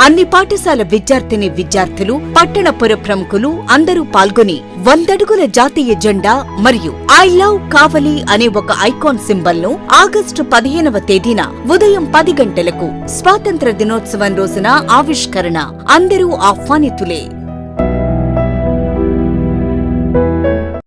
అన్ని పాఠశాల విద్యార్థిని విద్యార్థులు పట్టణ పుర ప్రముఖులు అందరూ పాల్గొని వందడుగుల జాతీయ జెండా మరియు ఐ లవ్ కావలి అనే ఒక ఐకాన్ సింబల్ను ఆగస్టు పదిహేనవ తేదీన ఉదయం పది గంటలకు స్వాతంత్ర దినోత్సవం రోజున ఆవిష్కరణ. అందరూ ఆహ్వానితులే.